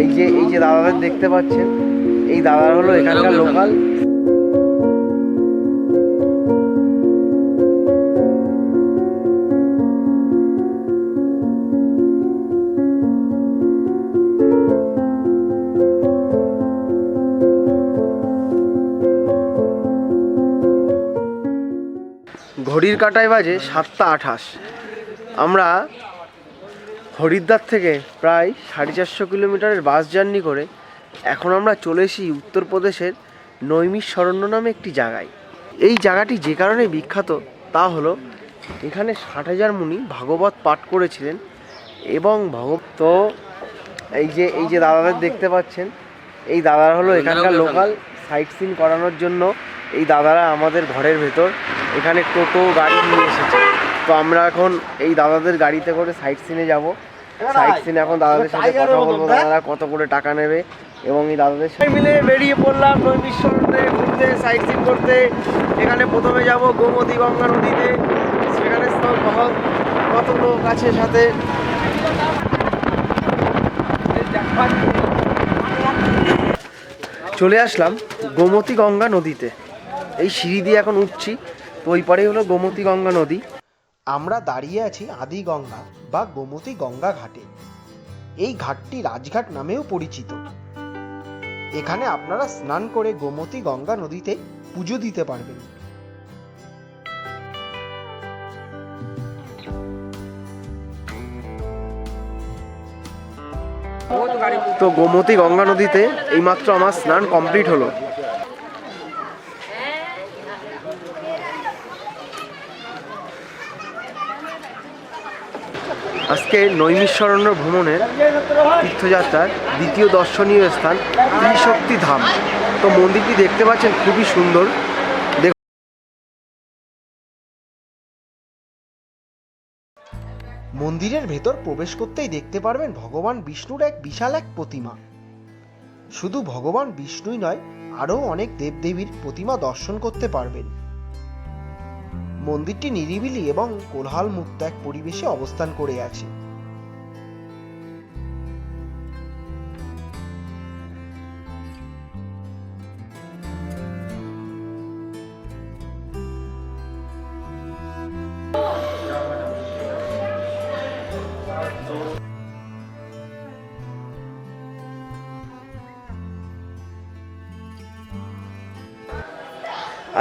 এই যে এই যে দাদাদের দেখতে পাচ্ছেন এই দাদার হলো এখানকার লোকাল ঘড়ির কাটায় বাজে সাতটা আঠাশ। আমরা হরিদ্বার থেকে প্রায় সাড়ে চারশো কিলোমিটারের বাস জার্নি করে এখন আমরা চলে এসেছি উত্তরপ্রদেশের নৈমিষরণ্য নামে একটি জায়গায়। এই জায়গাটি যে কারণে বিখ্যাত তা হলো এখানে ষাট হাজার মুনি ভাগবত পাঠ করেছিলেন এবং ভগবত তো এই যে এই যে দাদাদের দেখতে পাচ্ছেন এই দাদারা হলো এখানকার লোকাল সাইট সিন করানোর জন্য এই দাদারা আমাদের ঘরের ভেতর এখানে টোটো গাড়ি নিয়ে এসেছে। তো আমরা এখন এই দাদাদের গাড়িতে করে সাইট সিনে যাব। সাইট সিনে এখন দাদাদের সাথে কথা বলব দাদারা কত করে টাকা নেবে এবং এই দাদাদের সাথে মিলে বেরিয়ে পড়লাম নৈমিশ্বরণে ঘুরতে সাইট সিন করতে। এখানে প্রথমে যাব গোমতী গঙ্গা নদীতে। সেখানে কত- কত লোক আছে সাথে। চলে আসলাম গোমতী গঙ্গা নদীতে। এই সিঁড়ি দিয়ে এখন উঠছি তো ওই পারেই হলো গোমতী গঙ্গা নদী। আমরা দাঁড়িয়ে আছি আদি গঙ্গা বা গোমতী গঙ্গা ঘাটে। এই ঘাটটি রাজঘাট নামেও পরিচিত। এখানে আপনারা স্নান করে গোমতী গঙ্গা নদীতে পুজো দিতে পারবেন। তো গোমতী গঙ্গা নদীতে এইমাত্র আমার স্নান কমপ্লিট হলো। আজকে নৈমিষরণ্য ভ্রমণের তীর্থযাত্রার দ্বিতীয় দর্শনীয় স্থান ত্রিশক্তি ধাম। তো মন্দিরটি দেখতে পাচ্ছেন, খুবই সুন্দর। মন্দিরের ভেতর প্রবেশ করতেই দেখতে পারবেন ভগবান বিষ্ণুর এক বিশাল এক প্রতিমা। শুধু ভগবান বিষ্ণুই নয়, আরও অনেক দেবদেবীর প্রতিমা দর্শন করতে পারবেন। মন্দিরটি নিরিবিলি এবং কোলাহল মুক্ত এক পরিবেশে অবস্থান করে আছে।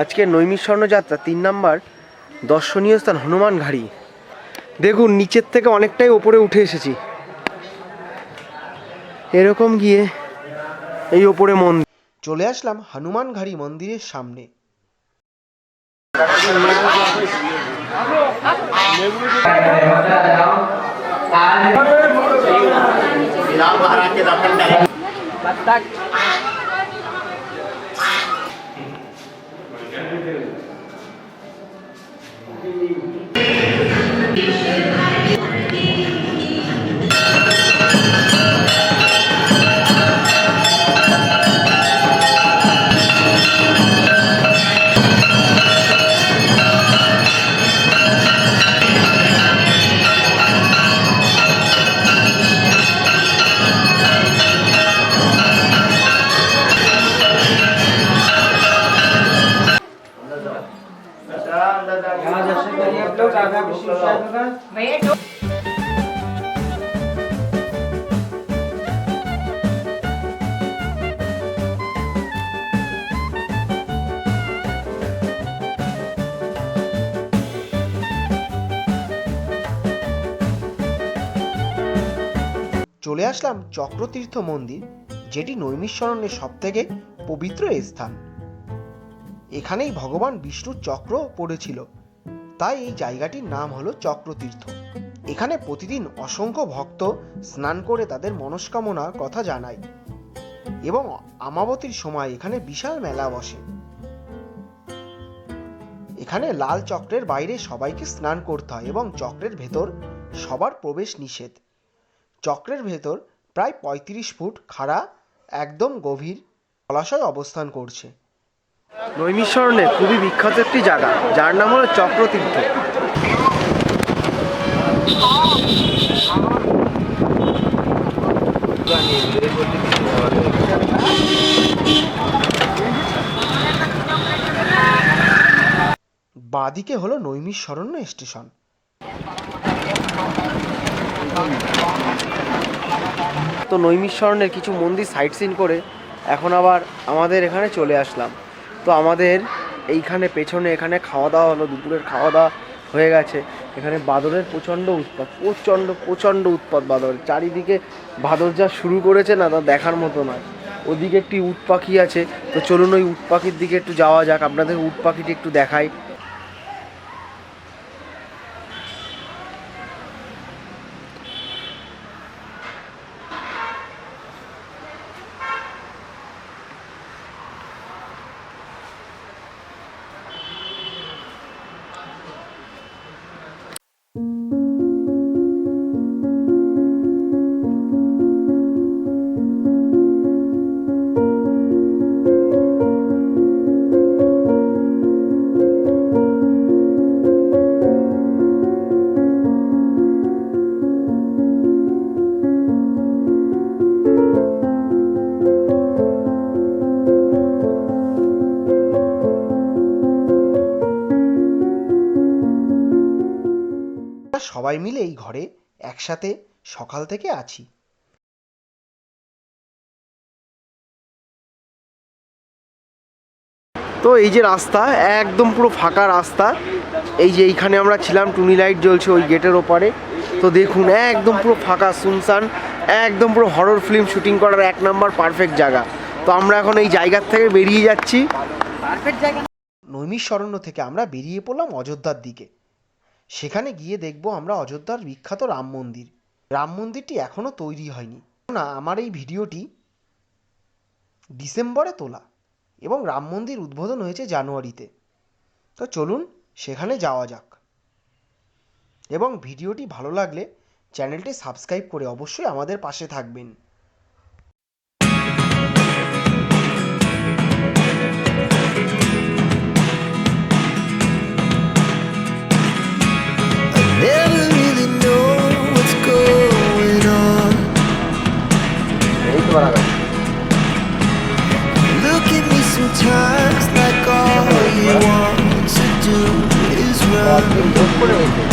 আজকে নৈমিষণ্য যাত্রা তিন নাম্বার দর্শনীয় স্থান হনুমান ঘাড়ি। দেখুন নিচের থেকে অনেকটাই ওপরে উঠে এসেছি। এরকম গিয়ে এই ওপরে মন্দির। চলে আসলাম হনুমান ঘাড়ি মন্দিরের সামনে। यहाँ दर्शन करिए आप लोग आधा विष्णु साहब का চলে আসলাম চক্রতীর্থ মন্দির যেটি নৈমিষরণের সব থেকে পবিত্র স্থান এখানেই ভগবান বিষ্ণুর চক্র পড়েছিল। তাই এই জায়গাটির নাম হলো চক্রতীর্থ। এখানে প্রতিদিন অসংখ্য ভক্ত স্নান করে তাদের মনস্কামনার কথা জানায় এবং আমাবতীর সময় এখানে বিশাল মেলা বসে। এখানে লাল চক্রের বাইরে সবাইকে স্নান করতে হয় এবং চক্রের ভেতর সবার প্রবেশ নিষেধ। চক্রের ভেতর প্রায় পঁয়ত্রিশ ফুট খাড়া, একদম গভীর, জলাশয় অবস্থান করছে। নৈমিষরণে খুবই বিখ্যাত একটি জায়গা, যার নাম হলো চক্রতীর্থ। বাঁদিকে হলো নৈমিশরণ্য স্টেশন। তো নৈমিশরণের কিছু মন্দির সাইট সিন করে এখন আবার আমাদের এখানে চলে আসলাম। তো আমাদের এইখানে পেছনে, এখানে খাওয়া দাওয়া হলো, দুপুরের খাওয়া দাওয়া হয়ে গেছে। এখানে বাদরের প্রচণ্ড উৎপাত, প্রচণ্ড প্রচণ্ড উৎপাত বাদরের চারিদিকে বাদর যা শুরু করেছে না, তা দেখার মতো নয়। ওদিকে একটি উট পাখি আছে, তো চলুন ওই উট পাখির দিকে একটু যাওয়া যাক। আপনাদের উট পাখিটি একটু দেখাই। সবাই মিলে এই ঘরে একসাথে সকাল থেকে আছি। তো এই যে রাস্তা একদম পুরো ফাঁকা রাস্তা। এই যে এইখানে আমরা ছিলাম টুনি লাইট জ্বলছে ওই গেটের ওপারে। তো দেখুন একদম পুরো ফাঁকা সুনসান একদম পুরো হরর ফিল্ম শুটিং করার এক নাম্বার পারফেক্ট জায়গা। তো আমরা এখন এই জায়গার থেকে বেরিয়ে যাচ্ছি। নৈমিষরণ্য থেকে আমরা বেরিয়ে পড়লাম অযোধ্যার দিকে। সেখানে গিয়ে দেখব আমরা অযোধ্যার বিখ্যাত রাম মন্দির। রাম মন্দিরটি এখনও তৈরি হয়নি। না, আমার এই ভিডিওটি ডিসেম্বরে তোলা এবং রাম মন্দির উদ্বোধন হয়েছে জানুয়ারিতে। তো চলুন সেখানে যাওয়া যাক। এবং ভিডিওটি ভালো লাগলে চ্যানেলটি সাবস্ক্রাইব করে অবশ্যই আমাদের পাশে থাকবেন। 지금 못 버려요